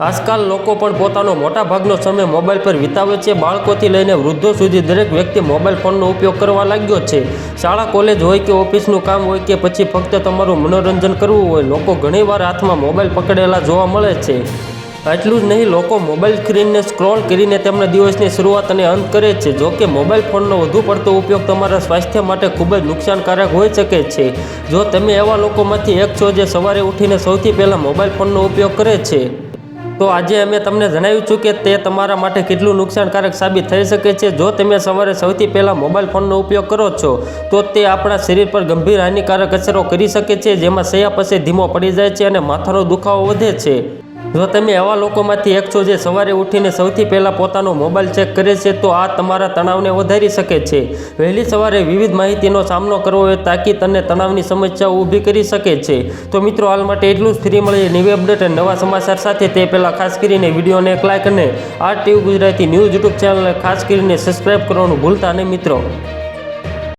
આજકાલ લોકો પણ પોતાનો મોટા ભાગનો સમય મોબાઈલ પર વિતાવે છે. બાળકોથી લઈને વૃદ્ધો સુધી દરેક વ્યક્તિ મોબાઈલ ફોનનો ઉપયોગ કરવા લાગ્યો છે. શાળા, કોલેજ હોય કે ઓફિસનું કામ હોય કે પછી ફક્ત તમારું મનોરંજન કરવું હોય, લોકો ઘણીવાર હાથમાં મોબાઈલ પકડેલા જોવા મળે છે. આટલું જ નહીં, લોકો મોબાઈલ સ્ક્રીનને સ્ક્રોલ કરીને તેમના દિવસની શરૂઆત અને અંત કરે છે. જો કે મોબાઈલ ફોનનો વધુ પડતો ઉપયોગ તમારા સ્વાસ્થ્ય માટે ખૂબ જ નુકસાનકારક હોઈ શકે છે. જો તમે એવા લોકોમાંથી એક છો જે સવારે ઉઠીને સૌથી પહેલાં મોબાઈલ ફોનનો ઉપયોગ કરે છે. તો આજે અમે તમને જણાવ્યું છું કે તે તમારા માટે કેટલું નુકસાનકારક સાબિત થઈ શકે છે. જો તમે સવારે સૌથી પહેલાં મોબાઈલ ફોનનો ઉપયોગ કરો છો, તો તે આપણા શરીર પર ગંભીર હાનિકારક અસરો કરી શકે છે, જેમાં સયા પછી ધીમો પડી જાય છે અને માથાનો દુખાવો વધે છે. જો તમે એવા લોકોમાંથી એક છો જે સવારે ઉઠીને સૌથી પહેલાં પોતાનો મોબાઈલ ચેક કરે છે, તો આ તમારા તણાવને વધારી શકે છે. વહેલી સવારે વિવિધ માહિતીનો સામનો કરવો એ તાકીદ અને તણાવની સમસ્યાઓ ઊભી કરી શકે છે. તો મિત્રો, હાલ માટે એટલું જ. ફ્રી મળીએ નવી અપડેટ અને નવા સમાચાર સાથે. તે પહેલાં ખાસ કરીને વિડીયોને એક લાઇક અને આ ટીવી ગુજરાતી ન્યૂઝ યુટ્યુબ ચેનલને ખાસ કરીને સબસ્ક્રાઈબ કરવાનું ભૂલતા નહીં મિત્રો.